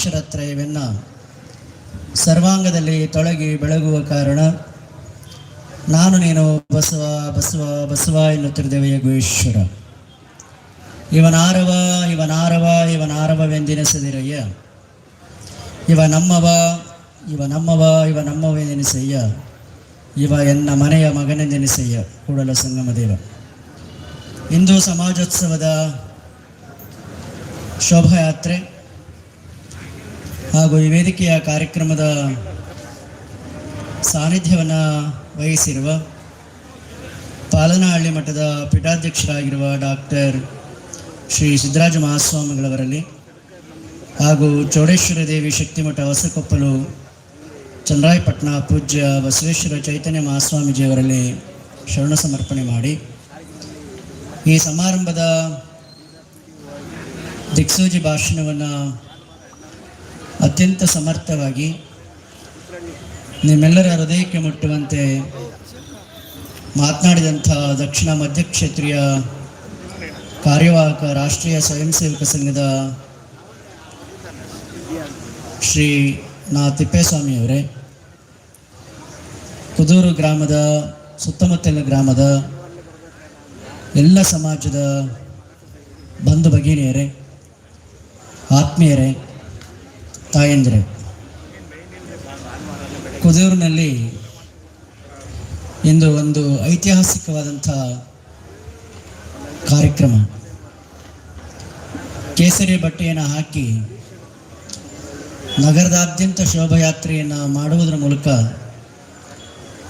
ಅಕ್ಷರತ್ರಯವನ್ನು ಸರ್ವಾಂಗದಲ್ಲಿ ತೊಳಗಿ ಬೆಳಗುವ ಕಾರಣ ನಾನು ನೀನು ಬಸವ ಬಸವ ಬಸವ ಎನ್ನುತ್ತಿರುತ್ತೇವೆ ಯೋಗೇಶ್ವರ. ಇವನಾರವ ಇವನಾರವ, ಇವನಾರವವೆಂದೆನಿಸದಿರಯ್ಯ. ಇವ ನಮ್ಮವ ಇವ ನಮ್ಮವ ಇವ ನಮ್ಮವೆಂದೆನಿಸಯ್ಯ ಇವ ಎನ್ನ ಮನೆಯ ಮಗನೆಂದೆನಿಸಯ್ಯ, ಕೂಡಲ ಸಂಗಮದೇವ. ಹಿಂದೂ ಸಮಾಜೋತ್ಸವದ ಶೋಭಾಯಾತ್ರೆ ಹಾಗೂ ಈ ವೇದಿಕೆಯ ಕಾರ್ಯಕ್ರಮದ ಸಾನ್ನಿಧ್ಯವನ್ನು ವಹಿಸಿರುವ ಪಾಲನಹಳ್ಳಿ ಮಠದ ಪೀಠಾಧ್ಯಕ್ಷರಾಗಿರುವ ಡಾಕ್ಟರ್ ಶ್ರೀ ಸಿದ್ದರಾಜ ಮಹಾಸ್ವಾಮಿಗಳವರಲ್ಲಿ ಹಾಗೂ ಚೌಡೇಶ್ವರ ದೇವಿ ಶಕ್ತಿಮಠ ಹೊಸಕೊಪ್ಪಲು ಚಂದ್ರಾಯಪಟ್ಟಣ ಪೂಜ್ಯ ಬಸವೇಶ್ವರ ಚೈತನ್ಯ ಮಹಾಸ್ವಾಮೀಜಿಯವರಲ್ಲಿ ಶರಣ ಸಮರ್ಪಣೆ ಮಾಡಿ. ಈ ಸಮಾರಂಭದ ದಿಕ್ಸೂಜಿ ಭಾಷಣವನ್ನು ಅತ್ಯಂತ ಸಮರ್ಥವಾಗಿ ನಿಮ್ಮೆಲ್ಲರ ಹೃದಯಕ್ಕೆ ಮುಟ್ಟುವಂತೆ ಮಾತನಾಡಿದಂಥ ದಕ್ಷಿಣ ಮಧ್ಯ ಕ್ಷೇತ್ರೀಯ ಕಾರ್ಯವಾಹಕ ರಾಷ್ಟ್ರೀಯ ಸ್ವಯಂ ಸೇವಕ ಸಂಘದ ಶ್ರೀ ನಾ ತಿಪ್ಪೇಸ್ವಾಮಿಯವರೇ ಕುದೂರು ಗ್ರಾಮದ, ಸುತ್ತಮುತ್ತಲಿನ ಗ್ರಾಮದ ಎಲ್ಲ ಸಮಾಜದ ಬಂಧು ಭಗಿನಿಯರೇ, ಆತ್ಮೀಯರೇ ತಾಯಂದಿರೇ ಕುದೂರಿನಲ್ಲಿ ಇಂದು ಒಂದು ಐತಿಹಾಸಿಕವಾದಂಥ ಕಾರ್ಯಕ್ರಮ. ಕೇಸರಿ ಬಟ್ಟೆಯನ್ನು ಹಾಕಿ ನಗರದಾದ್ಯಂತ ಶೋಭಾಯಾತ್ರೆಯನ್ನು ಮಾಡುವುದರ ಮೂಲಕ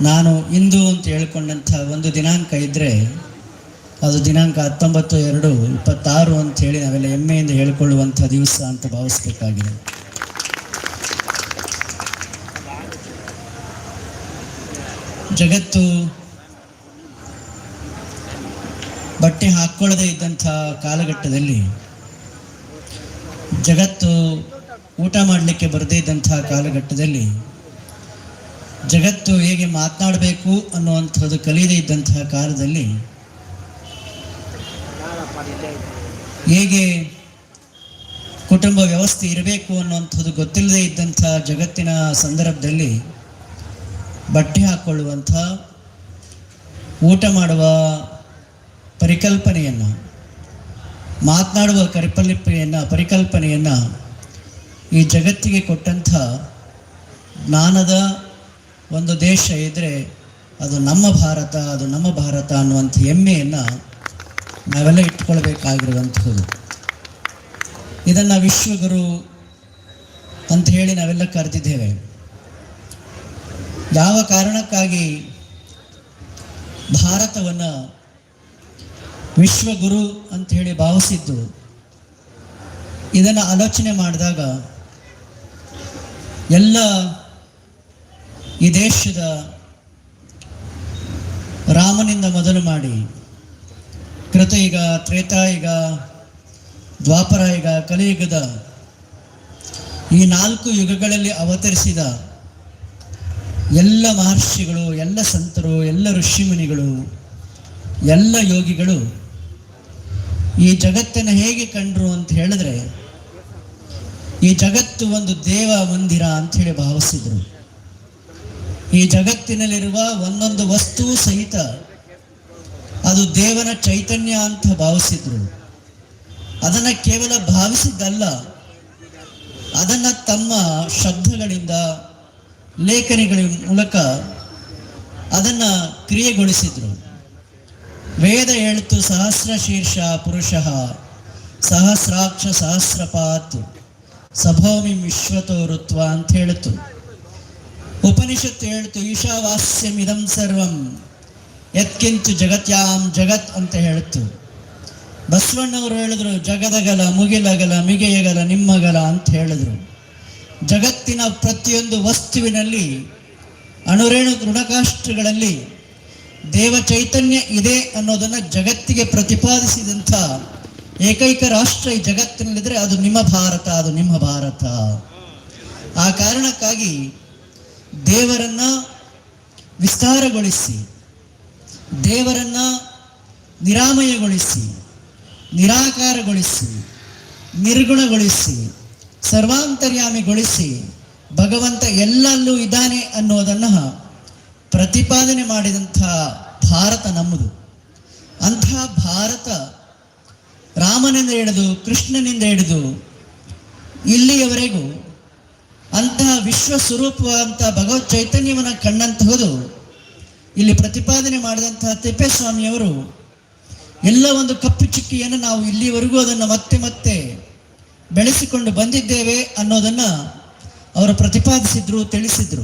ನಾನು ಇಂದು ಅಂತ ಹೇಳ್ಕೊಂಡಂಥ ಒಂದು ದಿನಾಂಕ ಇದ್ದರೆ ಅದು ದಿನಾಂಕ ಹತ್ತೊಂಬತ್ತು ಎರಡು ಇಪ್ಪತ್ತಾರು ಅಂತ ಹೇಳಿ ನಾವೆಲ್ಲ ಹೆಮ್ಮೆಯಿಂದ ಹೇಳ್ಕೊಳ್ಳುವಂಥ ದಿವಸ ಅಂತ ಭಾವಿಸ್ಬೇಕಾಗಿದೆ. ಜಗತ್ತು ಬಟ್ಟೆ ಹಾಕ್ಕೊಳ್ಳದೆ ಇದ್ದಂಥ ಕಾಲಘಟ್ಟದಲ್ಲಿ ಜಗತ್ತು ಊಟ ಮಾಡಲಿಕ್ಕೆ ಬರದೇ ಇದ್ದಂಥ ಕಾಲಘಟ್ಟದಲ್ಲಿ ಜಗತ್ತು ಹೇಗೆ ಮಾತನಾಡಬೇಕು ಅನ್ನುವಂಥದ್ದು ಕಲಿಯದೇ ಇದ್ದಂತಹ ಕಾಲದಲ್ಲಿ ಹೇಗೆ ಕುಟುಂಬ ವ್ಯವಸ್ಥೆ ಇರಬೇಕು ಅನ್ನುವಂಥದ್ದು ಗೊತ್ತಿಲ್ಲದೆ ಇದ್ದಂಥ ಜಗತ್ತಿನ ಸಂದರ್ಭದಲ್ಲಿ ಬಟ್ಟೆ ಹಾಕ್ಕೊಳ್ಳುವಂಥ ಊಟ ಮಾಡುವ ಪರಿಕಲ್ಪನೆಯನ್ನು, ಮಾತನಾಡುವ ಕರಿಪಲ್ಪನೆಯನ್ನು, ಪರಿಕಲ್ಪನೆಯನ್ನು ಈ ಜಗತ್ತಿಗೆ ಕೊಟ್ಟಂಥ ಜ್ಞಾನದ ಒಂದು ದೇಶ ಇದ್ದರೆ ಅದು ನಮ್ಮ ಭಾರತ, ಅದು ನಮ್ಮ ಭಾರತ ಅನ್ನುವಂಥ ಹೆಮ್ಮೆಯನ್ನು ನಾವೆಲ್ಲ ಇಟ್ಕೊಳ್ಬೇಕಾಗಿರುವಂಥದ್ದು ಇದನ್ನು ವಿಶ್ವಗುರು ಅಂತ ಹೇಳಿ ನಾವೆಲ್ಲ ಕರೆದಿದ್ದೇವೆ. ಯಾವ ಕಾರಣಕ್ಕಾಗಿ ಭಾರತವನ್ನು ವಿಶ್ವಗುರು ಅಂತ ಹೇಳಿ ಭಾವಿಸಿದ್ದು? ಇದನ್ನು ಆಲೋಚನೆ ಮಾಡಿದಾಗ ಎಲ್ಲ ಈ ದೇಶದ ರಾಮನಿಂದ ಮೊದಲು ಮಾಡಿ ಕೃತಯುಗ, ತ್ರೇತಾಯುಗ ದ್ವಾಪರಯುಗ ಕಲಿಯುಗದ ಈ ನಾಲ್ಕು ಯುಗಗಳಲ್ಲಿ ಅವತರಿಸಿದ ಎಲ್ಲ ಮಹರ್ಷಿಗಳು, ಎಲ್ಲ ಸಂತರು, ಎಲ್ಲ ಋಷಿಮುನಿಗಳು, ಎಲ್ಲ ಯೋಗಿಗಳು ಈ ಜಗತ್ತನ್ನು ಹೇಗೆ ಕಂಡ್ರು ಅಂತ ಹೇಳಿದ್ರೆ, ಈ ಜಗತ್ತು ಒಂದು ದೇವ ಮಂದಿರ ಅಂತ ಹೇಳಿ ಭಾವಿಸಿದ್ರು. ಈ ಜಗತ್ತಿನಲ್ಲಿರುವ ಒಂದೊಂದು ವಸ್ತು ಸಹಿತ ಅದು ದೇವನ ಚೈತನ್ಯ ಅಂತ ಭಾವಿಸಿದ್ರು. ಅದನ್ನು ಕೇವಲ ಭಾವಿಸಿದ್ದಲ್ಲ, ಅದನ್ನು ತಮ್ಮ ಶಬ್ದಗಳಿಂದ ಲೇಖನಿಗಳ ಮೂಲಕ ಅದನ್ನು ಕ್ರಿಯೆಗೊಳಿಸಿದರು. ವೇದ ಹೇಳ್ತು, ಸಹಸ್ರ ಶೀರ್ಷ ಪುರುಷ, ಸಹಸ್ರಾಕ್ಷ ಸಹಸ್ರಪಾತ್, ಸಭೋಮಿ ವಿಶ್ವತೋ ಋತ್ವ ಅಂತ ಹೇಳಿತು. ಉಪನಿಷತ್ತು ಹೇಳ್ತು ಈಶಾವಾಸ್ಯಮಿದಂ ಸರ್ವಂ ಎತ್ಕಿಂತು ಜಗತ್ಯಾಂ ಜಗತ್ ಅಂತ ಹೇಳ್ತು. ಬಸವಣ್ಣವರು ಹೇಳಿದ್ರು, ಜಗದಗಲ ಮುಗಿಲಗಲ ಮಿಗೆಯಗಲ ನಿಮ್ಮಗಲ ಅಂತ ಹೇಳಿದ್ರು. ಜಗತ್ತಿನ ಪ್ರತಿಯೊಂದು ವಸ್ತುವಿನಲ್ಲಿ, ಅಣುರೇಣು ದೃಢಕಾಷ್ಠಗಳಲ್ಲಿ ದೇವ ಚೈತನ್ಯ ಇದೆ ಅನ್ನೋದನ್ನು ಜಗತ್ತಿಗೆ ಪ್ರತಿಪಾದಿಸಿದಂಥ ಏಕೈಕ ರಾಷ್ಟ್ರ ಈ ಜಗತ್ತಿನಲ್ಲಿದ್ದರೆ ಅದು ನಿಮ್ಮ ಭಾರತ, ಅದು ನಿಮ್ಮ ಭಾರತ. ಆ ಕಾರಣಕ್ಕಾಗಿ ದೇವರನ್ನ ವಿಸ್ತಾರಗೊಳಿಸಿ, ದೇವರನ್ನ ನಿರಾಮಯಗೊಳಿಸಿ, ನಿರಾಕಾರಗೊಳಿಸಿ, ನಿರ್ಗುಣಗೊಳಿಸಿ ಸರ್ವಾಂತರ್ಯಾಮಿಗೊಳಿಸಿ ಭಗವಂತ ಎಲ್ಲಲ್ಲೂ ಇದ್ದಾನೆ ಅನ್ನೋದನ್ನು ಪ್ರತಿಪಾದನೆ ಮಾಡಿದಂಥ ಭಾರತ ನಮ್ಮದು. ಅಂಥ ಭಾರತ ರಾಮನಿಂದ ಹಿಡಿದು ಕೃಷ್ಣನಿಂದ ಹಿಡಿದು ಇಲ್ಲಿಯವರೆಗೂ ಅಂತಹ ವಿಶ್ವ ಸ್ವರೂಪವಾದಂಥ ಭಗವತ್ ಚೈತನ್ಯವನ್ನು ಕಂಡಂತಹದು ಇಲ್ಲಿ ಪ್ರತಿಪಾದನೆ ಮಾಡಿದಂತಹ ತಿಪ್ಪೇಸ್ವಾಮಿಯವರು ಎಲ್ಲ ಒಂದು ಕಪ್ಪು ಚಿಕ್ಕಿಯನ್ನು ನಾವು ಇಲ್ಲಿವರೆಗೂ ಅದನ್ನು ಮತ್ತೆ ಮತ್ತೆ ಬೆಳೆಸಿಕೊಂಡು ಬಂದಿದ್ದೇವೆ ಅನ್ನೋದನ್ನು ಅವರು ಪ್ರತಿಪಾದಿಸಿದ್ರು, ತಿಳಿಸಿದ್ರು.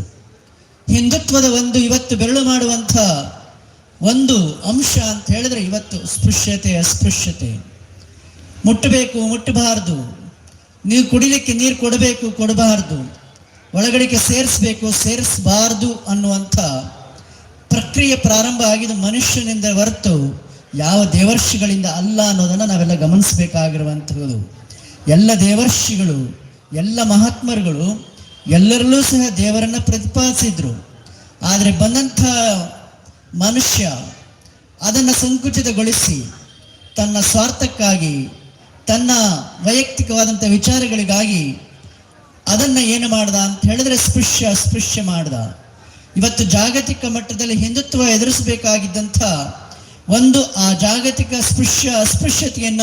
ಹಿಂದುತ್ವದ ಒಂದು ಇವತ್ತು ಬೆರಳು ಮಾಡುವಂಥ ಒಂದು ಅಂಶ ಅಂತ ಹೇಳಿದ್ರೆ ಇವತ್ತು ಸ್ಪೃಶ್ಯತೆ, ಅಸ್ಪೃಶ್ಯತೆ. ಮುಟ್ಟಬೇಕು, ಮುಟ್ಟಬಾರ್ದು. ನೀವು ಕುಡಿಲಿಕ್ಕೆ ನೀರು ಕೊಡಬೇಕು, ಕೊಡಬಾರ್ದು. ಒಳಗಡೆಗೆ ಸೇರಿಸ್ಬೇಕು, ಸೇರಿಸಬಾರ್ದು ಅನ್ನುವಂಥ ಪ್ರಕ್ರಿಯೆ ಪ್ರಾರಂಭ ಆಗಿದ ಮನುಷ್ಯನಿಂದ ಹೊರತು ಯಾವ ದೇವರ್ಷಿಗಳಿಂದ ಅಲ್ಲ ಅನ್ನೋದನ್ನು ನಾವೆಲ್ಲ ಗಮನಿಸಬೇಕಾಗಿರುವಂಥದ್ದು. ಎಲ್ಲ ದೇವರ್ಷಿಗಳು, ಎಲ್ಲ ಮಹಾತ್ಮರುಗಳು ಎಲ್ಲರಲ್ಲೂ ಸಹ ದೇವರನ್ನು ಪ್ರತಿಪಾದಿಸಿದ್ರು. ಆದರೆ ಬಂದಂಥ ಮನುಷ್ಯ ಅದನ್ನು ಸಂಕುಚಿತಗೊಳಿಸಿ ತನ್ನ ಸ್ವಾರ್ಥಕ್ಕಾಗಿ, ತನ್ನ ವೈಯಕ್ತಿಕವಾದಂಥ ವಿಚಾರಗಳಿಗಾಗಿ ಅದನ್ನು ಏನು ಮಾಡ್ದ ಅಂತ ಹೇಳಿದ್ರೆ ಸ್ಪೃಶ್ಯ ಅಸ್ಪೃಶ್ಯ ಮಾಡ್ದ. ಇವತ್ತು ಜಾಗತಿಕ ಮಟ್ಟದಲ್ಲಿ ಹಿಂದುತ್ವ ಎದುರಿಸಬೇಕಾಗಿದ್ದಂಥ ಒಂದು ಆ ಜಾಗತಿಕ ಸ್ಪೃಶ್ಯ, ಅಸ್ಪೃಶ್ಯತೆಯನ್ನ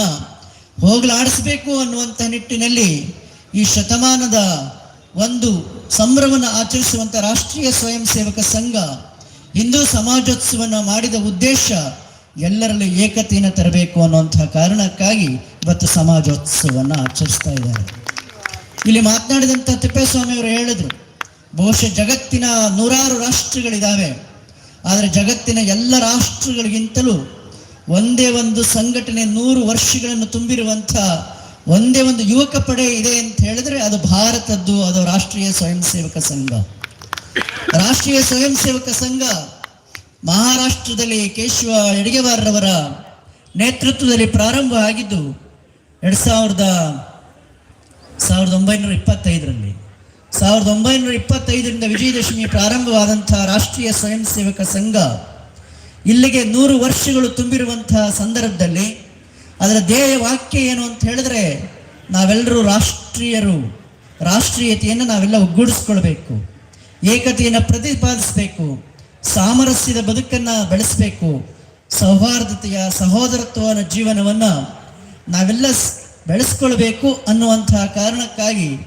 ಹೋಗಲಾಡಿಸಬೇಕು ಅನ್ನುವಂಥ ನಿಟ್ಟಿನಲ್ಲಿ ಈ ಶತಮಾನದ ಒಂದು ಸಂಭ್ರಮನ ಆಚರಿಸುವಂಥ ರಾಷ್ಟ್ರೀಯ ಸ್ವಯಂ ಸೇವಕ ಸಂಘ ಹಿಂದೂ ಸಮಾಜೋತ್ಸವನ ಮಾಡಿದ ಉದ್ದೇಶ ಎಲ್ಲರಲ್ಲಿ ಏಕತೆಯನ್ನು ತರಬೇಕು ಅನ್ನುವಂತಹ ಕಾರಣಕ್ಕಾಗಿ ಇವತ್ತು ಸಮಾಜೋತ್ಸವವನ್ನು ಆಚರಿಸ್ತಾ ಇದ್ದಾರೆ. ಇಲ್ಲಿ ಮಾತನಾಡಿದಂಥ ತಿಪ್ಪೇಸ್ವಾಮಿ ಅವರು ಹೇಳಿದ್ರು, ಬಹುಶಃ ಜಗತ್ತಿನ ನೂರಾರು ರಾಷ್ಟ್ರಗಳಿದ್ದಾವೆ ಆದರೆ ಜಗತ್ತಿನ ಎಲ್ಲ ರಾಷ್ಟ್ರಗಳಿಗಿಂತಲೂ ಒಂದೇ ಒಂದು ಸಂಘಟನೆ ನೂರು ವರ್ಷಗಳನ್ನು ತುಂಬಿರುವಂಥ ಒಂದೇ ಒಂದು ಯುವಕ ಪಡೆ ಇದೆ ಅಂತ ಹೇಳಿದ್ರೆ ಅದು ಭಾರತದ್ದು, ಅದು ರಾಷ್ಟ್ರೀಯ ಸ್ವಯಂ ಸೇವಕ ಸಂಘ. ರಾಷ್ಟ್ರೀಯ ಸ್ವಯಂ ಸೇವಕ ಸಂಘ ಮಹಾರಾಷ್ಟ್ರದಲ್ಲಿ ಕೇಶವ ಯಡಿಗೆವಾರರವರ ನೇತೃತ್ವದಲ್ಲಿ ಪ್ರಾರಂಭ ಆಗಿದ್ದು ಎರಡು ಸಾವಿರದ ಸಾವಿರದ ಒಂಬೈನೂರ ಇಪ್ಪತ್ತೈದರಲ್ಲಿ. ಸಾವಿರದ ಒಂಬೈನೂರ ಇಪ್ಪತ್ತೈದರಿಂದ ವಿಜಯದಶಮಿ ಪ್ರಾರಂಭವಾದಂಥ ರಾಷ್ಟ್ರೀಯ ಸ್ವಯಂ ಸೇವಕ ಸಂಘ ಇಲ್ಲಿಗೆ ನೂರು ವರ್ಷಗಳು ತುಂಬಿರುವಂತಹ ಸಂದರ್ಭದಲ್ಲಿ ಅದರ ಧ್ಯೇಯ ವಾಕ್ಯ ಏನು ಅಂತ ಹೇಳಿದ್ರೆ ನಾವೆಲ್ಲರೂ ರಾಷ್ಟ್ರೀಯರು, ರಾಷ್ಟ್ರೀಯತೆಯನ್ನು ನಾವೆಲ್ಲ ಒಗ್ಗೂಡಿಸ್ಕೊಳ್ಬೇಕು. ಏಕತೆಯನ್ನು ಪ್ರತಿಪಾದಿಸಬೇಕು. ಸಾಮರಸ್ಯದ ಬದುಕನ್ನು ಬೆಳೆಸಬೇಕು. ಸೌಹಾರ್ದತೆಯ, ಸಹೋದರತ್ವದ ಜೀವನವನ್ನು ನಾವೆಲ್ಲ ಬೆಳೆಸ್ಕೊಳ್ಬೇಕು ಅನ್ನುವಂತಹ ಕಾರಣಕ್ಕಾಗಿ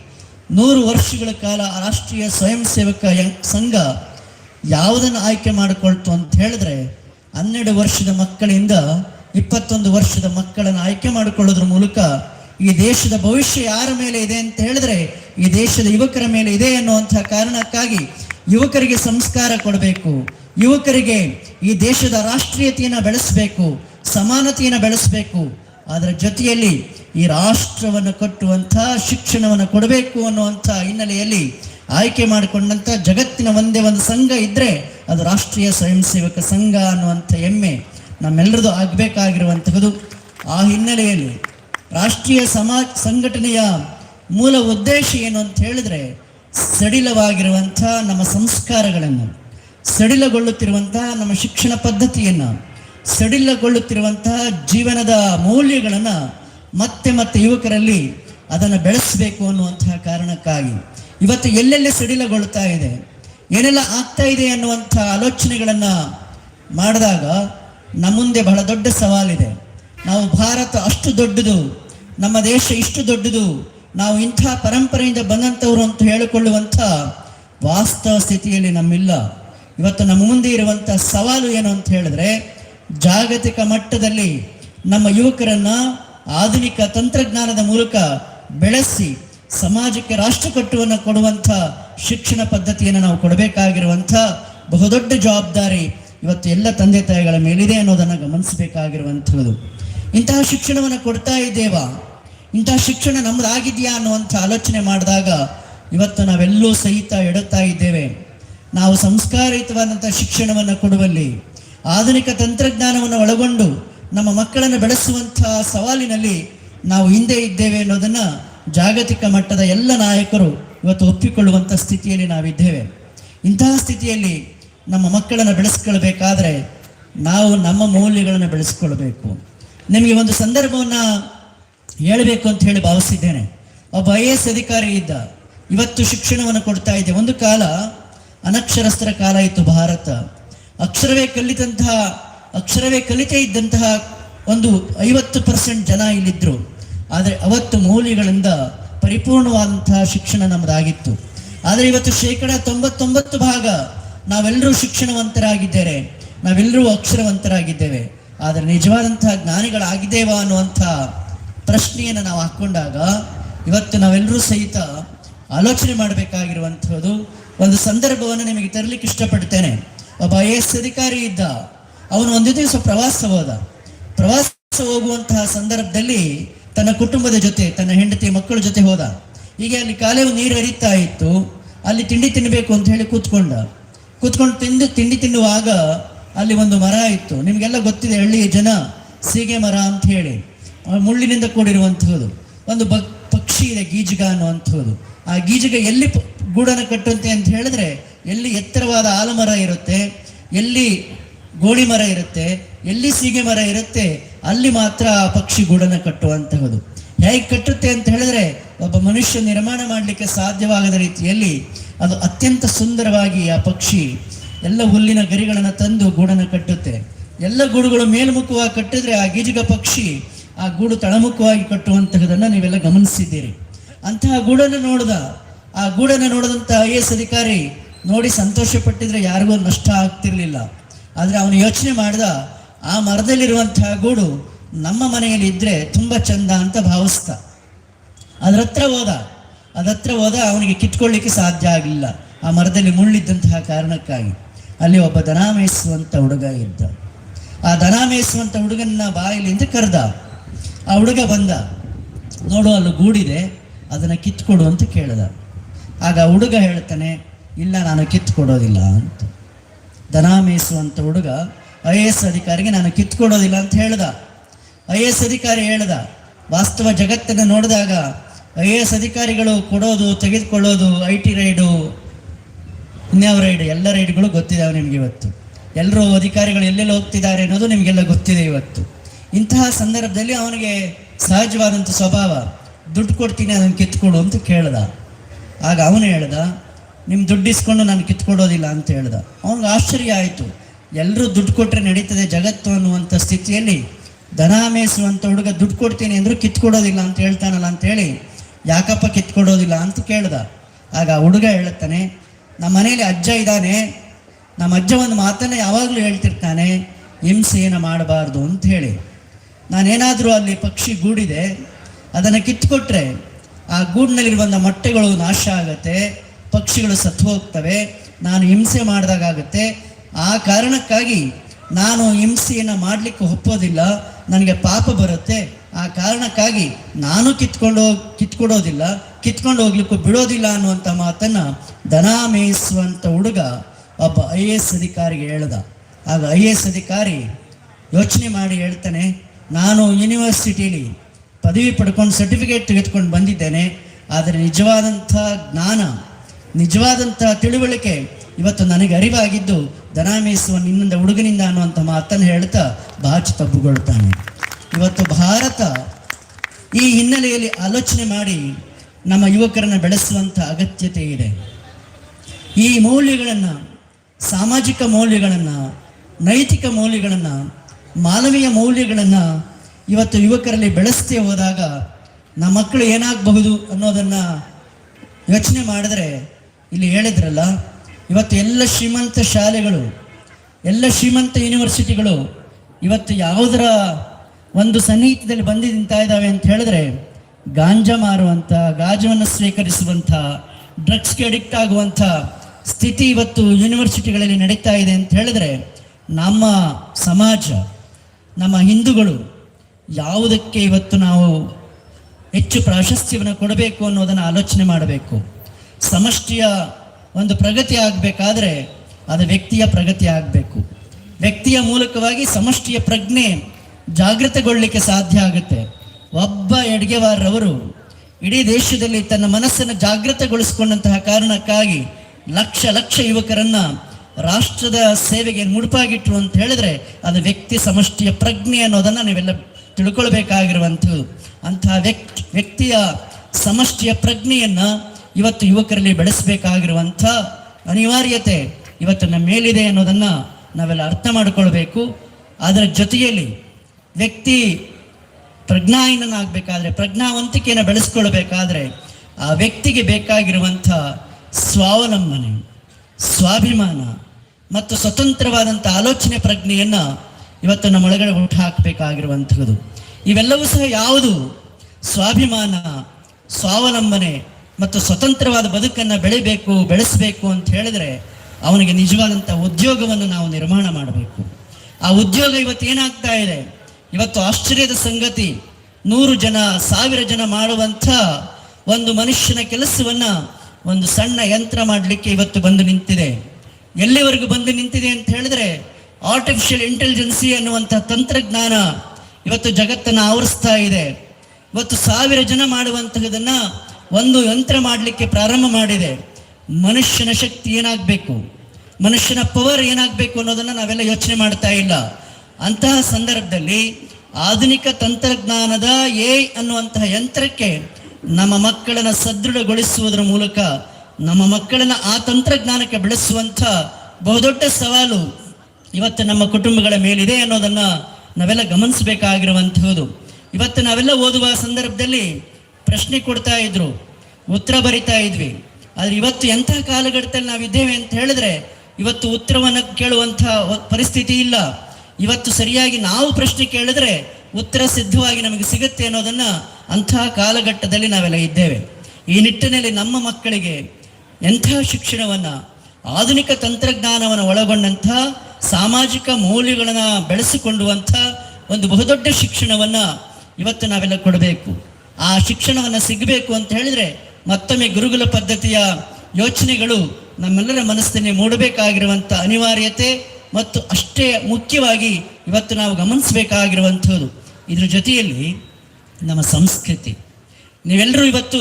ನೂರು ವರ್ಷಗಳ ಕಾಲ ರಾಷ್ಟ್ರೀಯ ಸ್ವಯಂ ಸೇವಕ ಸಂಘ ಯಾವುದನ್ನು ಆಯ್ಕೆ ಮಾಡಿಕೊಳ್ತು ಅಂತ ಹೇಳಿದ್ರೆ ಹನ್ನೆರಡು ವರ್ಷದ ಮಕ್ಕಳಿಂದ ಇಪ್ಪತ್ತೊಂದು ವರ್ಷದ ಮಕ್ಕಳನ್ನು ಆಯ್ಕೆ ಮಾಡಿಕೊಳ್ಳೋದ್ರ ಮೂಲಕ ಈ ದೇಶದ ಭವಿಷ್ಯ ಯಾರ ಮೇಲೆ ಇದೆ ಅಂತ ಹೇಳಿದ್ರೆ ಈ ದೇಶದ ಯುವಕರ ಮೇಲೆ ಇದೆ ಅನ್ನುವಂತಹ ಕಾರಣಕ್ಕಾಗಿ ಯುವಕರಿಗೆ ಸಂಸ್ಕಾರ ಕೊಡಬೇಕು. ಯುವಕರಿಗೆ ಈ ದೇಶದ ರಾಷ್ಟ್ರೀಯತೆಯನ್ನು ಬೆಳೆಸಬೇಕು, ಸಮಾನತೆಯನ್ನು ಬೆಳೆಸಬೇಕು. ಅದರ ಜೊತೆಯಲ್ಲಿ ಈ ರಾಷ್ಟ್ರವನ್ನು ಕಟ್ಟುವಂಥ ಶಿಕ್ಷಣವನ್ನು ಕೊಡಬೇಕು ಅನ್ನುವಂಥ ಹಿನ್ನೆಲೆಯಲ್ಲಿ ಆಯ್ಕೆ ಮಾಡಿಕೊಂಡಂಥ ಜಗತ್ತಿನ ಒಂದೇ ಒಂದು ಸಂಘ ಇದ್ದರೆ ಅದು ರಾಷ್ಟ್ರೀಯ ಸ್ವಯಂ ಸೇವಕ ಸಂಘ ಅನ್ನುವಂಥ ಹೆಮ್ಮೆ ನಮ್ಮೆಲ್ಲರದು ಆಗಬೇಕಾಗಿರುವಂತಹದ್ದು ಆ ಹಿನ್ನೆಲೆಯಲ್ಲಿ ರಾಷ್ಟ್ರೀಯ ಸಮಾಜ ಸಂಘಟನೆಯ ಮೂಲ ಉದ್ದೇಶ ಏನು ಅಂತ ಹೇಳಿದ್ರೆ ಸಡಿಲವಾಗಿರುವಂಥ ನಮ್ಮ ಸಂಸ್ಕಾರಗಳನ್ನು ಸಡಿಲಗೊಳ್ಳುತ್ತಿರುವಂತಹ ನಮ್ಮ ಶಿಕ್ಷಣ ಪದ್ಧತಿಯನ್ನು ಸಡಿಲಗೊಳ್ಳುತ್ತಿರುವಂತಹ ಜೀವನದ ಮೌಲ್ಯಗಳನ್ನು ಮತ್ತೆ ಮತ್ತೆ ಯುವಕರಲ್ಲಿ ಅದನ್ನು ಬೆಳೆಸಬೇಕು ಅನ್ನುವಂತಹ ಕಾರಣಕ್ಕಾಗಿ ಇವತ್ತು ಎಲ್ಲೆಲ್ಲಿ ಸಡಿಲಗೊಳ್ತಾ ಇದೆ, ಏನೆಲ್ಲ ಆಗ್ತಾ ಇದೆ ಅನ್ನುವಂಥ ಆಲೋಚನೆಗಳನ್ನು ಮಾಡಿದಾಗ ನಮ್ಮ ಮುಂದೆ ಬಹಳ ದೊಡ್ಡ ಸವಾಲಿದೆ. ನಾವು ಭಾರತ ಅಷ್ಟು ದೊಡ್ಡದು, ನಮ್ಮ ದೇಶ ಇಷ್ಟು ದೊಡ್ಡದು, ನಾವು ಇಂಥ ಪರಂಪರೆಯಿಂದ ಬಂದಂಥವ್ರು ಅಂತ ಹೇಳಿಕೊಳ್ಳುವಂಥ ವಾಸ್ತವ ಸ್ಥಿತಿಯಲ್ಲಿ ನಮ್ಮಿಲ್ಲ. ಇವತ್ತು ನಮ್ಮ ಮುಂದೆ ಇರುವಂಥ ಸವಾಲು ಏನು ಅಂತ ಹೇಳಿದ್ರೆ, ಜಾಗತಿಕ ಮಟ್ಟದಲ್ಲಿ ನಮ್ಮ ಯುವಕರನ್ನು ಆಧುನಿಕ ತಂತ್ರಜ್ಞಾನದ ಮೂಲಕ ಬೆಳೆಸಿ ಸಮಾಜಕ್ಕೆ ರಾಷ್ಟ್ರ ಕಟ್ಟುವನ್ನು ಕೊಡುವಂಥ ಶಿಕ್ಷಣ ಪದ್ಧತಿಯನ್ನು ನಾವು ಕೊಡಬೇಕಾಗಿರುವಂಥ ಬಹುದೊಡ್ಡ ಜವಾಬ್ದಾರಿ ಇವತ್ತು ಎಲ್ಲ ತಂದೆ ತಾಯಿಗಳ ಮೇಲಿದೆ ಅನ್ನೋದನ್ನು ಗಮನಿಸಬೇಕಾಗಿರುವಂಥದ್ದು. ಇಂತಹ ಶಿಕ್ಷಣವನ್ನು ಕೊಡ್ತಾ ಇದ್ದೇವಾ? ಇಂತಹ ಶಿಕ್ಷಣ ನಮ್ಮದಾಗಿದೆಯಾ ಅನ್ನುವಂಥ ಆಲೋಚನೆ ಮಾಡಿದಾಗ ಇವತ್ತು ನಾವೆಲ್ಲೂ ಸಹಿತ ಎಡುತ್ತಾ ಇದ್ದೇವೆ. ನಾವು ಸಂಸ್ಕಾರಯುತವಾದಂಥ ಶಿಕ್ಷಣವನ್ನು ಕೊಡುವಲ್ಲಿ, ಆಧುನಿಕ ತಂತ್ರಜ್ಞಾನವನ್ನು ಒಳಗೊಂಡು ನಮ್ಮ ಮಕ್ಕಳನ್ನು ಬೆಳೆಸುವಂಥ ಸವಾಲಿನಲ್ಲಿ ನಾವು ಹಿಂದೆ ಇದ್ದೇವೆ ಅನ್ನೋದನ್ನು ಜಾಗತಿಕ ಮಟ್ಟದ ಎಲ್ಲ ನಾಯಕರು ಇವತ್ತು ಒಪ್ಪಿಕೊಳ್ಳುವಂಥ ಸ್ಥಿತಿಯಲ್ಲಿ ನಾವಿದ್ದೇವೆ. ಇಂತಹ ಸ್ಥಿತಿಯಲ್ಲಿ ನಮ್ಮ ಮಕ್ಕಳನ್ನು ಬೆಳೆಸ್ಕೊಳ್ಬೇಕಾದ್ರೆ ನಾವು ನಮ್ಮ ಮೌಲ್ಯಗಳನ್ನು ಬೆಳೆಸ್ಕೊಳ್ಬೇಕು. ನಿಮಗೆ ಒಂದು ಸಂದರ್ಭವನ್ನು ಹೇಳಬೇಕು ಅಂತ ಹೇಳಿ ಭಾವಿಸಿದ್ದೇನೆ. ಒಬ್ಬ ಐ ಎ ಎಸ್ ಅಧಿಕಾರಿ ಇದ್ದ. ಇವತ್ತು ಶಿಕ್ಷಣವನ್ನು ಕೊಡ್ತಾ ಇದೆ ಒಂದು ಕಾಲ ಅನಕ್ಷರಸ್ಥರ ಕಾಲ ಇತ್ತು ಭಾರತ. ಅಕ್ಷರವೇ ಕಲಿತಂತಹ, ಅಕ್ಷರವೇ ಕಲಿತೇ ಇದ್ದಂತಹ ಒಂದು ಐವತ್ತು ಪರ್ಸೆಂಟ್ ಜನ ಇಲ್ಲಿದ್ರು. ಆದರೆ ಅವತ್ತು ಮೌಲ್ಯಗಳಿಂದ ಪರಿಪೂರ್ಣವಾದಂತಹ ಶಿಕ್ಷಣ ನಮ್ಮದಾಗಿತ್ತು. ಆದರೆ ಇವತ್ತು ಶೇಕಡ ತೊಂಬತ್ತೊಂಬತ್ತು ಭಾಗ ನಾವೆಲ್ಲರೂ ಶಿಕ್ಷಣವಂತರಾಗಿದ್ದೇವೆ. ನಾವೆಲ್ಲರೂ ಅಕ್ಷರವಂತರಾಗಿದ್ದೇವೆ. ಆದರೆ ನಿಜವಾದಂತಹ ಜ್ಞಾನಿಗಳಾಗಿದ್ದೇವಾ ಅನ್ನುವಂಥ ಪ್ರಶ್ನೆಯನ್ನು ನಾವು ಹಾಕ್ಕೊಂಡಾಗ ಇವತ್ತು ನಾವೆಲ್ಲರೂ ಸಹಿತ ಆಲೋಚನೆ ಮಾಡಬೇಕಾಗಿರುವಂಥದ್ದು ಒಂದು ಸಂದರ್ಭವನ್ನು ನಿಮಗೆ ತರಲಿಕ್ಕೆ ಇಷ್ಟಪಡ್ತೇನೆ. ಒಬ್ಬ ಐ ಎಸ್ ಅಧಿಕಾರಿ ಇದ್ದ. ಅವನು ಒಂದು ದಿವಸ ಪ್ರವಾಸ ಹೋದ. ಪ್ರವಾಸ ಹೋಗುವಂತಹ ಸಂದರ್ಭದಲ್ಲಿ ತನ್ನ ಕುಟುಂಬದ ಜೊತೆ, ತನ್ನ ಹೆಂಡತಿ ಮಕ್ಕಳ ಜೊತೆ ಹೋದ. ಹೀಗೆ ಅಲ್ಲಿ ಕಾಲೇವು ನೀರು ಹರಿತಾ ಇತ್ತು. ಅಲ್ಲಿ ತಿಂಡಿ ತಿನ್ನಬೇಕು ಅಂತ ಹೇಳಿ ಕೂತ್ಕೊಂಡ. ಕೂತ್ಕೊಂಡು ತಿಂದು, ತಿಂಡಿ ತಿನ್ನುವಾಗ ಅಲ್ಲಿ ಒಂದು ಮರ ಇತ್ತು. ನಿಮಗೆಲ್ಲ ಗೊತ್ತಿದೆ, ಹಳ್ಳಿಯ ಜನ ಸೀಗೆ ಮರ ಅಂತ ಹೇಳಿ. ಮುಳ್ಳಿನಿಂದ ಕೂಡಿರುವಂಥದ್ದು ಒಂದು ಬಕ್ ಪಕ್ಷಿ ಇದೆ, ಗೀಜಗ ಅನ್ನುವಂಥದ್ದು ಆ ಗೀಜಗ ಎಲ್ಲಿ ಗೂಡನ್ನು ಕಟ್ಟುತ್ತೆ ಅಂತ ಹೇಳಿದ್ರೆ, ಎಲ್ಲಿ ಎತ್ತರವಾದ ಆಲಮರ ಇರುತ್ತೆ, ಎಲ್ಲಿ ಗೋಳಿ ಮರ ಇರುತ್ತೆ, ಎಲ್ಲಿ ಸೀಗೆ ಮರ ಇರುತ್ತೆ ಅಲ್ಲಿ ಮಾತ್ರ ಆ ಪಕ್ಷಿ ಗೂಡನ್ನು ಕಟ್ಟುವಂತಹದು ಹೇಗೆ ಕಟ್ಟುತ್ತೆ ಅಂತ ಹೇಳಿದ್ರೆ ಒಬ್ಬ ಮನುಷ್ಯ ನಿರ್ಮಾಣ ಮಾಡಲಿಕ್ಕೆ ಸಾಧ್ಯವಾಗದ ರೀತಿಯಲ್ಲಿ ಅದು ಅತ್ಯಂತ ಸುಂದರವಾಗಿ ಆ ಪಕ್ಷಿ ಎಲ್ಲ ಹುಲ್ಲಿನ ಗರಿಗಳನ್ನು ತಂದು ಗೂಡನ್ನು ಕಟ್ಟುತ್ತೆ. ಎಲ್ಲ ಗೂಡುಗಳು ಮೇಲ್ಮುಖವಾಗಿ ಕಟ್ಟಿದ್ರೆ ಆ ಗಿಜಿಗ ಪಕ್ಷಿ ಆ ಗೂಡು ತಳಮುಖವಾಗಿ ಕಟ್ಟುವಂತಹದನ್ನು ನೀವೆಲ್ಲ ಗಮನಿಸಿದ್ದೀರಿ. ಅಂತಹ ಗೂಡನ್ನು ನೋಡಿದ, ಆ ಗೂಡನ್ನು ನೋಡಿದಂಥ ಐ ಎಸ್ ಅಧಿಕಾರಿ ನೋಡಿ ಸಂತೋಷ ಪಟ್ಟಿದ್ರೆ ಯಾರಿಗೂ ನಷ್ಟ ಆಗ್ತಿರ್ಲಿಲ್ಲ. ಆದರೆ ಅವನು ಯೋಚನೆ ಮಾಡ್ದ ಆ ಮರದಲ್ಲಿರುವಂತಹ ಗೂಡು ನಮ್ಮ ಮನೆಯಲ್ಲಿ ಇದ್ರೆ ತುಂಬ ಚಂದ ಅಂತ ಭಾವಿಸ್ತ. ಅದ್ರ ಹತ್ರ ಹೋದ ಅದತ್ರ ಹೋದ ಅವನಿಗೆ ಕಿತ್ಕೊಳ್ಳಿಕ್ಕೆ ಸಾಧ್ಯ ಆಗಲಿಲ್ಲ ಆ ಮರದಲ್ಲಿ ಮುಳ್ಳಿದ್ದಂತಹ ಕಾರಣಕ್ಕಾಗಿ. ಅಲ್ಲಿ ಒಬ್ಬ ದನ ಮೇಯಿಸುವಂತ ಹುಡುಗ ಇದ್ದ. ಆ ದನ ಮೇಯಿಸುವಂತ ಹುಡುಗನ ಬಾಯಿಲಿಂದ ಕರೆದ. ಆ ಹುಡುಗ ಬಂದ. ನೋಡು, ಅಲ್ಲಿ ಗೂಡಿದೆ, ಅದನ್ನ ಕಿತ್ಕೊಡು ಅಂತ ಕೇಳಿದ. ಆಗ ಹುಡುಗ ಹೇಳ್ತಾನೆ, ಇಲ್ಲ, ನಾನು ಕಿತ್ಕೊಡೋದಿಲ್ಲ ಅಂತ. ದನ ಮೇಯಿಸುವಂತ ಹುಡುಗ ಐ ಎ ಎಸ್ ಅಧಿಕಾರಿಗೆ ನಾನು ಕಿತ್ಕೊಡೋದಿಲ್ಲ ಅಂತ ಹೇಳ್ದ. ಐ ಎ ಎಸ್ ಅಧಿಕಾರಿ ಹೇಳ್ದ. ವಾಸ್ತವ ಜಗತ್ತನ್ನು ನೋಡಿದಾಗ ಐ ಎ ಎಸ್ ಅಧಿಕಾರಿಗಳು ಕೊಡೋದು, ತೆಗೆದುಕೊಳ್ಳೋದು, ಐ ಟಿ ರೈಡು ಇನ್ಯಾವ ರೈಡ್, ಎಲ್ಲ ರೈಡ್ಗಳು ಗೊತ್ತಿದ್ದಾವೆ ನಿಮ್ಗೆ ಇವತ್ತು. ಎಲ್ಲರೂ ಅಧಿಕಾರಿಗಳು ಎಲ್ಲೆಲ್ಲಿ ಹೋಗ್ತಿದ್ದಾರೆ ಅನ್ನೋದು ನಿಮಗೆಲ್ಲ ಗೊತ್ತಿದೆ ಇವತ್ತು. ಇಂತಹ ಸಂದರ್ಭದಲ್ಲಿ ಅವನಿಗೆ ಸಹಜವಾದಂಥ ಸ್ವಭಾವ, ದುಡ್ಡು ಕೊಡ್ತೀನಿ, ಅದನ್ನು ಕಿತ್ಕೊಡು ಅಂತ ಕೇಳ್ದ. ಆಗ ಅವನು ಹೇಳ್ದ ನಿಮ್ಮ ದುಡ್ಡು ಇಸ್ಕೊಂಡು ನಾನು ಕಿತ್ಕೊಡೋದಿಲ್ಲ ಅಂತ ಹೇಳ್ದ. ಅವನಿಗೆ ಆಶ್ಚರ್ಯ ಆಯಿತು. ಎಲ್ಲರೂ ದುಡ್ಡು ಕೊಟ್ಟರೆ ನಡೀತದೆ ಜಗತ್ತು ಅನ್ನುವಂಥ ಸ್ಥಿತಿಯಲ್ಲಿ ದನ ಮೇಯಿಸುವಂಥ ಹುಡುಗ ದುಡ್ಡು ಕೊಡ್ತೀನಿ ಅಂದರೂ ಕಿತ್ಕೊಡೋದಿಲ್ಲ ಅಂತ ಹೇಳ್ತಾನಲ್ಲ ಅಂತೇಳಿ ಯಾಕಪ್ಪ ಕಿತ್ಕೊಡೋದಿಲ್ಲ ಅಂತ ಕೇಳ್ದ. ಆಗ ಆ ಹುಡುಗ ಹೇಳ್ತಾನೆ ನಮ್ಮ ಮನೇಲಿ ಅಜ್ಜ ಇದ್ದಾನೆ, ನಮ್ಮ ಅಜ್ಜ ಒಂದು ಮಾತನ್ನು ಯಾವಾಗಲೂ ಹೇಳ್ತಿರ್ತಾನೆ, ಹಿಂಸೆಯನ್ನು ಮಾಡಬಾರ್ದು ಅಂತ ಹೇಳಿ. ನಾನೇನಾದರೂ ಅಲ್ಲಿ ಪಕ್ಷಿ ಗೂಡಿದೆ, ಅದನ್ನು ಕಿತ್ಕೊಟ್ರೆ ಆ ಗೂಡಿನಲ್ಲಿರುವಂಥ ಮೊಟ್ಟೆಗಳು ನಾಶ ಆಗುತ್ತೆ, ಪಕ್ಷಿಗಳು ಸತ್ತು ಹೋಗ್ತವೆ, ನಾನು ಹಿಂಸೆ ಮಾಡಿದಾಗತ್ತೆ ಆ ಕಾರಣಕ್ಕಾಗಿ ನಾನು ಹಿಂಸೆಯನ್ನು ಮಾಡಲಿಕ್ಕೆ ಒಪ್ಪೋದಿಲ್ಲ, ನನಗೆ ಪಾಪ ಬರುತ್ತೆ. ಆ ಕಾರಣಕ್ಕಾಗಿ ನಾನು ಕಿತ್ಕೊಂಡು ಕಿತ್ಕೊಡೋದಿಲ್ಲ, ಕಿತ್ಕೊಂಡು ಹೋಗ್ಲಿಕ್ಕೂ ಬಿಡೋದಿಲ್ಲ ಅನ್ನುವಂಥ ಮಾತನ್ನು ದನ ಮೇಯಿಸುವಂಥ ಹುಡುಗ ಒಬ್ಬ ಐ ಎ ಎಸ್ ಅಧಿಕಾರಿಗೆ ಹೇಳ್ದ. ಆಗ ಐ ಎ ಎಸ್ ಅಧಿಕಾರಿ ಯೋಚನೆ ಮಾಡಿ ಹೇಳ್ತಾನೆ, ನಾನು ಯೂನಿವರ್ಸಿಟಿಲಿ ಪದವಿ ಪಡ್ಕೊಂಡು ಸರ್ಟಿಫಿಕೇಟ್ ತೆಗೆದುಕೊಂಡು ಬಂದಿದ್ದೇನೆ, ಆದರೆ ನಿಜವಾದಂಥ ಜ್ಞಾನ, ನಿಜವಾದಂಥ ತಿಳುವಳಿಕೆ ಇವತ್ತು ನನಗೆ ಅರಿವಾಗಿದ್ದು ದನ ಮೇಯಿಸುವ ನಿನ್ನಿಂದ ಹುಡುಗನಿಂದ ಅನ್ನುವಂಥ ಮಾತನ್ನು ಹೇಳ್ತಾ ಬಾಚಿ ತಪ್ಪುಗೊಳ್ತಾನೆ ಇವತ್ತು ಭಾರತ ಈ ಹಿನ್ನೆಲೆಯಲ್ಲಿ ಆಲೋಚನೆ ಮಾಡಿ ನಮ್ಮ ಯುವಕರನ್ನು ಬೆಳೆಸುವಂಥ ಅಗತ್ಯತೆ ಇದೆ. ಈ ಮೌಲ್ಯಗಳನ್ನು, ಸಾಮಾಜಿಕ ಮೌಲ್ಯಗಳನ್ನು, ನೈತಿಕ ಮೌಲ್ಯಗಳನ್ನು, ಮಾನವೀಯ ಮೌಲ್ಯಗಳನ್ನು ಇವತ್ತು ಯುವಕರಲ್ಲಿ ಬೆಳೆಸ್ತೇ ಹೋದಾಗ ನಮ್ಮ ಮಕ್ಕಳು ಏನಾಗಬಹುದು ಅನ್ನೋದನ್ನು ಯೋಚನೆ ಮಾಡಿದ್ರೆ ಇಲ್ಲಿ ಹೇಳಿದ್ರಲ್ಲ ಇವತ್ತು ಎಲ್ಲ ಶ್ರೀಮಂತ ಶಾಲೆಗಳು, ಎಲ್ಲ ಶ್ರೀಮಂತ ಯೂನಿವರ್ಸಿಟಿಗಳು ಇವತ್ತು ಯಾವುದರ ಒಂದು ಸನ್ನಿಹಿತದಲ್ಲಿ ಬಂದು ಇದ್ದಾವೆ ಅಂತ ಹೇಳಿದ್ರೆ ಗಾಂಜಾ ಮಾರುವಂಥ, ಗಾಜವನ್ನು ಸ್ವೀಕರಿಸುವಂಥ, ಡ್ರಗ್ಸ್ಗೆ ಅಡಿಕ್ಟ್ ಆಗುವಂಥ ಸ್ಥಿತಿ ಇವತ್ತು ಯೂನಿವರ್ಸಿಟಿಗಳಲ್ಲಿ ನಡೀತಾ ಇದೆ ಅಂತ ಹೇಳಿದ್ರೆ ನಮ್ಮ ಸಮಾಜ, ನಮ್ಮ ಹಿಂದೂಗಳು ಯಾವುದಕ್ಕೆ ಇವತ್ತು ನಾವು ಹೆಚ್ಚು ಪ್ರಾಶಸ್ತ್ಯವನ್ನು ಕೊಡಬೇಕು ಅನ್ನೋದನ್ನು ಆಲೋಚನೆ ಮಾಡಬೇಕು. ಸಮಷ್ಟಿಯ ಒಂದು ಪ್ರಗತಿ ಆಗಬೇಕಾದ್ರೆ ಅದು ವ್ಯಕ್ತಿಯ ಪ್ರಗತಿ ಆಗಬೇಕು. ವ್ಯಕ್ತಿಯ ಮೂಲಕವಾಗಿ ಸಮಷ್ಟಿಯ ಪ್ರಜ್ಞೆ ಜಾಗೃತಗೊಳ್ಳಲಿಕ್ಕೆ ಸಾಧ್ಯ ಆಗುತ್ತೆ. ಒಬ್ಬ ಎಡ್ಗೆವಾರರವರು ಇಡೀ ದೇಶದಲ್ಲಿ ತನ್ನ ಮನಸ್ಸನ್ನು ಜಾಗೃತಗೊಳಿಸಿಕೊಂಡಂತಹ ಕಾರಣಕ್ಕಾಗಿ ಲಕ್ಷ ಲಕ್ಷ ಯುವಕರನ್ನ ರಾಷ್ಟ್ರದ ಸೇವೆಗೆ ಮುಡುಪಾಗಿಟ್ರು ಅಂತ ಹೇಳಿದ್ರೆ ಅದು ವ್ಯಕ್ತಿ ಸಮಷ್ಟಿಯ ಪ್ರಜ್ಞೆ ಅನ್ನೋದನ್ನ ನೀವೆಲ್ಲ ತಿಳ್ಕೊಳ್ಬೇಕಾಗಿರುವಂಥದ್ದು. ಅಂತಹ ವ್ಯಕ್ತಿ, ವ್ಯಕ್ತಿಯ ಸಮಷ್ಟಿಯ ಪ್ರಜ್ಞೆಯನ್ನ ಇವತ್ತು ಯುವಕರಲ್ಲಿ ಬೆಳೆಸಬೇಕಾಗಿರುವಂಥ ಅನಿವಾರ್ಯತೆ ಇವತ್ತು ನಮ್ಮ ಮೇಲಿದೆ ಅನ್ನೋದನ್ನು ನಾವೆಲ್ಲ ಅರ್ಥ ಮಾಡಿಕೊಳ್ಬೇಕು. ಅದರ ಜೊತೆಯಲ್ಲಿ ವ್ಯಕ್ತಿ ಪ್ರಜ್ಞಾಹೀನಾಗಬೇಕಾದ್ರೆ ಪ್ರಜ್ಞಾವಂತಿಕೆಯನ್ನು ಬೆಳೆಸ್ಕೊಳ್ಬೇಕಾದ್ರೆ ಆ ವ್ಯಕ್ತಿಗೆ ಬೇಕಾಗಿರುವಂಥ ಸ್ವಾವಲಂಬನೆ, ಸ್ವಾಭಿಮಾನ ಮತ್ತು ಸ್ವತಂತ್ರವಾದಂಥ ಆಲೋಚನೆ ಪ್ರಜ್ಞೆಯನ್ನು ಇವತ್ತು ನಮ್ಮೊಳಗಡೆ ಹುಟ್ಟು ಹಾಕಬೇಕಾಗಿರುವಂಥದ್ದು ಇವೆಲ್ಲವೂ ಸಹ ಯಾವುದು? ಸ್ವಾಭಿಮಾನ, ಸ್ವಾವಲಂಬನೆ ಮತ್ತು ಸ್ವತಂತ್ರವಾದ ಬದುಕನ್ನು ಬೆಳಿಬೇಕು, ಬೆಳೆಸಬೇಕು ಅಂತ ಹೇಳಿದ್ರೆ ಅವನಿಗೆ ನಿಜವಾದಂಥ ಉದ್ಯೋಗವನ್ನು ನಾವು ನಿರ್ಮಾಣ ಮಾಡಬೇಕು. ಆ ಉದ್ಯೋಗ ಇವತ್ತು ಏನಾಗ್ತಾ ಇದೆ? ಇವತ್ತು ಆಶ್ಚರ್ಯದ ಸಂಗತಿ, ನೂರು ಜನ, ಸಾವಿರ ಜನ ಮಾಡುವಂಥ ಒಂದು ಮನುಷ್ಯನ ಕೆಲಸವನ್ನ ಒಂದು ಸಣ್ಣ ಯಂತ್ರ ಮಾಡಲಿಕ್ಕೆ ಇವತ್ತು ಬಂದು ನಿಂತಿದೆ. ಎಲ್ಲಿವರೆಗೂ ಬಂದು ನಿಂತಿದೆ ಅಂತ ಹೇಳಿದ್ರೆ ಆರ್ಟಿಫಿಷಿಯಲ್ ಇಂಟೆಲಿಜೆನ್ಸಿ ಅನ್ನುವಂಥ ತಂತ್ರಜ್ಞಾನ ಇವತ್ತು ಜಗತ್ತನ್ನು ಆವರಿಸ್ತಾ ಇದೆ. ಇವತ್ತು ಸಾವಿರ ಜನ ಮಾಡುವಂತಹದನ್ನ ಒಂದು ಯಂತ್ರ ಮಾಡಲಿಕ್ಕೆ ಪ್ರಾರಂಭ ಮಾಡಿದೆ. ಮನುಷ್ಯನ ಶಕ್ತಿ ಏನಾಗಬೇಕು? ಮನುಷ್ಯನ ಪವರ್ ಏನಾಗಬೇಕು ಅನ್ನೋದನ್ನು ನಾವೆಲ್ಲ ಯೋಚನೆ ಮಾಡ್ತಾ ಇಲ್ಲ. ಅಂತಹ ಸಂದರ್ಭದಲ್ಲಿ ಆಧುನಿಕ ತಂತ್ರಜ್ಞಾನದ ಎ ಅನ್ನುವಂತಹ ಯಂತ್ರಕ್ಕೆ ನಮ್ಮ ಮಕ್ಕಳನ್ನು ಸದೃಢಗೊಳಿಸುವುದರ ಮೂಲಕ ನಮ್ಮ ಮಕ್ಕಳನ್ನು ಆ ತಂತ್ರಜ್ಞಾನಕ್ಕೆ ಬೆಳೆಸುವಂಥ ಬಹುದೊಡ್ಡ ಸವಾಲು ಇವತ್ತು ನಮ್ಮ ಕುಟುಂಬಗಳ ಮೇಲಿದೆ ಅನ್ನೋದನ್ನು ನಾವೆಲ್ಲ ಗಮನಿಸಬೇಕಾಗಿರುವಂಥದ್ದು. ಇವತ್ತು ನಾವೆಲ್ಲ ಓದುವ ಸಂದರ್ಭದಲ್ಲಿ ಪ್ರಶ್ನೆ ಕೊಡ್ತಾ ಇದ್ರು, ಉತ್ತರ ಬರಿತಾ ಇದ್ವಿ. ಆದರೆ ಇವತ್ತು ಎಂಥ ಕಾಲಘಟ್ಟದಲ್ಲಿ ನಾವಿದ್ದೇವೆ ಅಂತ ಹೇಳಿದ್ರೆ, ಇವತ್ತು ಉತ್ತರವನ್ನು ಕೇಳುವಂಥ ಪರಿಸ್ಥಿತಿ ಇಲ್ಲ. ಇವತ್ತು ಸರಿಯಾಗಿ ನಾವು ಪ್ರಶ್ನೆ ಕೇಳಿದ್ರೆ ಉತ್ತರ ಸಿದ್ಧವಾಗಿ ನಮಗೆ ಸಿಗುತ್ತೆ ಅನ್ನೋದನ್ನ ಅಂತಹ ಕಾಲಘಟ್ಟದಲ್ಲಿ ನಾವೆಲ್ಲ ಇದ್ದೇವೆ. ಈ ನಿಟ್ಟಿನಲ್ಲಿ ನಮ್ಮ ಮಕ್ಕಳಿಗೆ ಎಂಥ ಶಿಕ್ಷಣವನ್ನು, ಆಧುನಿಕ ತಂತ್ರಜ್ಞಾನವನ್ನು ಒಳಗೊಂಡಂಥ ಸಾಮಾಜಿಕ ಮೌಲ್ಯಗಳನ್ನು ಬೆಳೆಸಿಕೊಳ್ಳುವಂಥ ಒಂದು ಬಹುದೊಡ್ಡ ಶಿಕ್ಷಣವನ್ನು ಇವತ್ತು ನಾವೆಲ್ಲ ಕೊಡಬೇಕು. ಆ ಶಿಕ್ಷಣವನ್ನು ಸಿಗಬೇಕು ಅಂತ ಹೇಳಿದ್ರೆ ಮತ್ತೊಮ್ಮೆ ಗುರುಗುಲ ಪದ್ಧತಿಯ ಯೋಚನೆಗಳು ನಮ್ಮೆಲ್ಲರ ಮನಸ್ಸಿನಲ್ಲಿ ಮೂಡಬೇಕಾಗಿರುವಂಥ ಅನಿವಾರ್ಯತೆ ಮತ್ತು ಅಷ್ಟೇ ಮುಖ್ಯವಾಗಿ ಇವತ್ತು ನಾವು ಗಮನಿಸಬೇಕಾಗಿರುವಂಥದ್ದು. ಇದ್ರ ಜೊತೆಯಲ್ಲಿ ನಮ್ಮ ಸಂಸ್ಕೃತಿ. ನೀವೆಲ್ಲರೂ ಇವತ್ತು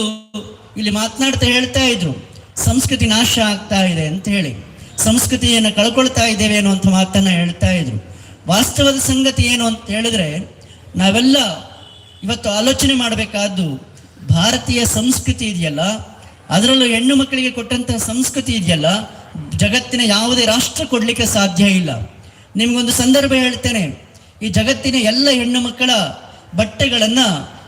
ಇಲ್ಲಿ ಮಾತನಾಡ್ತಾ ಹೇಳ್ತಾ ಇದ್ರು, ಸಂಸ್ಕೃತಿ ನಾಶ ಆಗ್ತಾ ಇದೆ ಅಂತ ಹೇಳಿ. ಸಂಸ್ಕೃತಿಯನ್ನು ಕಳ್ಕೊಳ್ತಾ ಇದ್ದೇವೆ ಅನ್ನುವಂಥ ಮಾತನ್ನು ಹೇಳ್ತಾ ಇದ್ರು. ವಾಸ್ತವದ ಸಂಗತಿ ಏನು ಅಂತ ಹೇಳಿದ್ರೆ, ನಾವೆಲ್ಲ ಇವತ್ತು ಆಲೋಚನೆ ಮಾಡಬೇಕಾದ್ದು ಭಾರತೀಯ ಸಂಸ್ಕೃತಿ ಇದೆಯಲ್ಲ? ಅದರಲ್ಲೂ ಹೆಣ್ಣು ಮಕ್ಕಳಿಗೆ ಕೊಟ್ಟಂತಹ ಸಂಸ್ಕೃತಿ ಇದೆಯಲ್ಲ? ಜಗತ್ತಿನ ಯಾವುದೇ ರಾಷ್ಟ್ರ ಕೊಡಲಿಕ್ಕೆ ಸಾಧ್ಯ ಇಲ್ಲ. ನಿಮ್ಗೊಂದು ಸಂದರ್ಭ ಹೇಳ್ತೇನೆ. ಈ ಜಗತ್ತಿನ ಎಲ್ಲ ಹೆಣ್ಣು ಮಕ್ಕಳ ಬಟ್ಟೆಗಳನ್ನ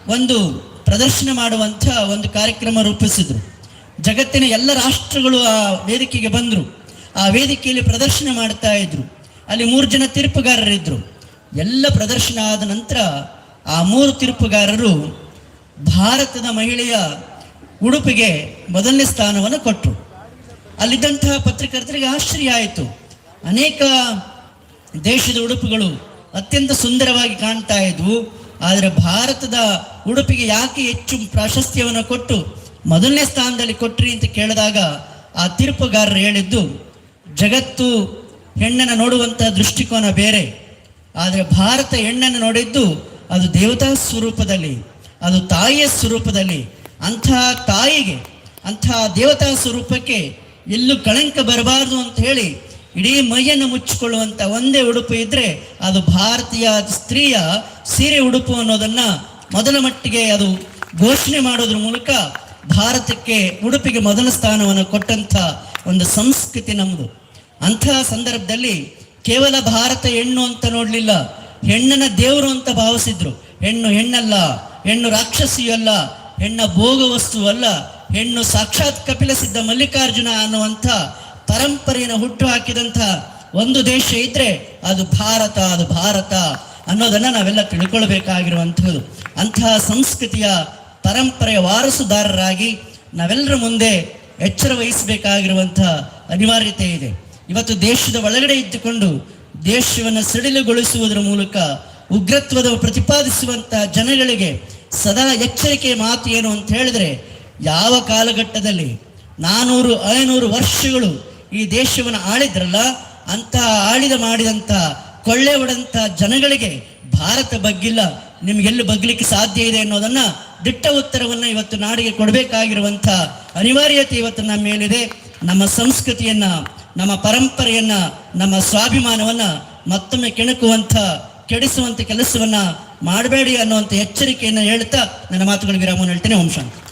ಒಂದು ಪ್ರದರ್ಶನ ಮಾಡುವಂಥ ಒಂದು ಕಾರ್ಯಕ್ರಮ ರೂಪಿಸಿದ್ರು. ಜಗತ್ತಿನ ಎಲ್ಲ ರಾಷ್ಟ್ರಗಳು ಆ ವೇದಿಕೆಗೆ ಬಂದರು. ಆ ವೇದಿಕೆಯಲ್ಲಿ ಪ್ರದರ್ಶನ ಮಾಡ್ತಾ ಇದ್ರು. ಅಲ್ಲಿ ಮೂರು ಜನ ತೀರ್ಪುಗಾರರಿದ್ರು. ಎಲ್ಲ ಪ್ರದರ್ಶನ ಆದ ನಂತರ ಆ ಮೂರು ತೀರ್ಪುಗಾರರು ಭಾರತದ ಮಹಿಳೆಯ ಉಡುಪಿಗೆ ಮೊದಲನೇ ಸ್ಥಾನವನ್ನು ಕೊಟ್ಟರು ಅಲ್ಲಿದ್ದಂತಹ ಪತ್ರಕರ್ತರಿಗೆ ಆಶ್ಚರ್ಯ ಆಯಿತು. ಅನೇಕ ದೇಶದ ಉಡುಪುಗಳು ಅತ್ಯಂತ ಸುಂದರವಾಗಿ ಕಾಣ್ತಾ ಇದ್ವು. ಆದರೆ ಭಾರತದ ಉಡುಪಿಗೆ ಯಾಕೆ ಹೆಚ್ಚು ಪ್ರಾಶಸ್ತ್ಯವನ್ನು ಕೊಟ್ಟು ಮೊದಲನೇ ಸ್ಥಾನದಲ್ಲಿ ಕೊಟ್ರಿ ಅಂತ ಕೇಳಿದಾಗ ಆ ತೀರ್ಪುಗಾರರು ಹೇಳಿದ್ದು, ಜಗತ್ತು ಹೆಣ್ಣನ್ನು ನೋಡುವಂತಹ ದೃಷ್ಟಿಕೋನ ಬೇರೆ. ಆದರೆ ಭಾರತ ಹೆಣ್ಣನ್ನು ನೋಡಿದ್ದು ಅದು ದೇವತಾ ಸ್ವರೂಪದಲ್ಲಿ, ಅದು ತಾಯಿಯ ಸ್ವರೂಪದಲ್ಲಿ, ಅಂಥ ತಾಯಿಗೆ, ಅಂಥ ದೇವತಾ ಸ್ವರೂಪಕ್ಕೆ ಎಲ್ಲೂ ಕಳಂಕ ಬರಬಾರದು ಅಂತ ಹೇಳಿ ಇಡೀ ಮೈಯನ್ನು ಮುಚ್ಚಿಕೊಳ್ಳುವಂಥ ಒಂದೇ ಉಡುಪು ಇದ್ದರೆ ಅದು ಭಾರತೀಯ ಸ್ತ್ರೀಯ ಸೀರೆ ಉಡುಪು ಅನ್ನೋದನ್ನು ಮೊದಲ ಮಟ್ಟಿಗೆ ಅದು ಘೋಷಣೆ ಮಾಡೋದ್ರ ಮೂಲಕ ಭಾರತಕ್ಕೆ ಉಡುಪಿಗೆ ಮೊದಲ ಸ್ಥಾನವನ್ನು ಕೊಟ್ಟಂಥ ಒಂದು ಸಂಸ್ಕೃತಿ ನಮ್ಮದು ಅಂಥ ಸಂದರ್ಭದಲ್ಲಿ ಕೇವಲ ಭಾರತ ಹೆಣ್ಣು ಅಂತ ನೋಡಲಿಲ್ಲ. ಹೆಣ್ಣನ ದೇವರು ಅಂತ ಭಾವಿಸಿದ್ರು. ಹೆಣ್ಣು ಹೆಣ್ಣಲ್ಲ, ಹೆಣ್ಣು ರಾಕ್ಷಸಿಯಲ್ಲ, ಹೆಣ್ಣ ಭೋಗ ವಸ್ತು ಅಲ್ಲ, ಹೆಣ್ಣು ಸಾಕ್ಷಾತ್ ಕಪಿಲ ಸಿದ್ಧ ಮಲ್ಲಿಕಾರ್ಜುನ ಅನ್ನುವಂಥ ಪರಂಪರೆಯನ್ನು ಹುಟ್ಟು ಹಾಕಿದಂಥ ಒಂದು ದೇಶ ಇದ್ರೆ ಅದು ಭಾರತ ಅದು ಭಾರತ ಅನ್ನೋದನ್ನ ನಾವೆಲ್ಲ ತಿಳ್ಕೊಳ್ಬೇಕಾಗಿರುವಂಥದ್ದು. ಅಂತಹ ಸಂಸ್ಕೃತಿಯ ಪರಂಪರೆಯ ವಾರಸುದಾರರಾಗಿ ನಾವೆಲ್ಲರ ಮುಂದೆ ಎಚ್ಚರ ವಹಿಸಬೇಕಾಗಿರುವಂಥ ಅನಿವಾರ್ಯತೆ ಇದೆ. ಇವತ್ತು ದೇಶದ ಒಳಗಡೆ ಇದ್ದುಕೊಂಡು ದೇಶವನ್ನು ಸಡಿಲಗೊಳಿಸುವುದರ ಮೂಲಕ ಉಗ್ರತ್ವದ ಪ್ರತಿಪಾದಿಸುವಂತಹ ಜನಗಳಿಗೆ ಸದಾ ಎಚ್ಚರಿಕೆಯ ಮಾತು ಏನು ಅಂತ ಹೇಳಿದ್ರೆ, ಯಾವ ಕಾಲಘಟ್ಟದಲ್ಲಿ ನಾನೂರು, ಐನೂರು ವರ್ಷಗಳು ಈ ದೇಶವನ್ನು ಆಳಿದ್ರಲ್ಲ ಅಂತ ಆಳಿದ ಮಾಡಿದಂತ ಕೊಳ್ಳೆ ಹೊಡೆದಂತಹ ಜನಗಳಿಗೆ ಭಾರತ ಬಗ್ಗಿಲ್ಲ, ನಿಮ್ಗೆಲ್ಲಿ ಬಗ್ಲಿಕ್ಕೆ ಸಾಧ್ಯ ಇದೆ ಅನ್ನೋದನ್ನ ದಿಟ್ಟ ಉತ್ತರವನ್ನ ಇವತ್ತು ನಾಡಿಗೆ ಕೊಡಬೇಕಾಗಿರುವಂಥ ಅನಿವಾರ್ಯತೆ ಇವತ್ತು ನಮ್ಮ ಮೇಲಿದೆ. ನಮ್ಮ ಸಂಸ್ಕೃತಿಯನ್ನ ನಮ್ಮ ಪರಂಪರೆಯನ್ನ, ನಮ್ಮ ಸ್ವಾಭಿಮಾನವನ್ನ ಮತ್ತೊಮ್ಮೆ ಕೆಣಕುವಂಥ, ಕೆಡಿಸುವಂಥ ಕೆಲಸವನ್ನ ಮಾಡಬೇಡಿ ಅನ್ನುವಂಥ ಎಚ್ಚರಿಕೆಯನ್ನು ಹೇಳ್ತಾ ನನ್ನ ಮಾತುಗಳು ವಿರಾಮವನ್ನು ಹೇಳ್ತೇನೆ. ಓಂ ಶಾಂತಿ.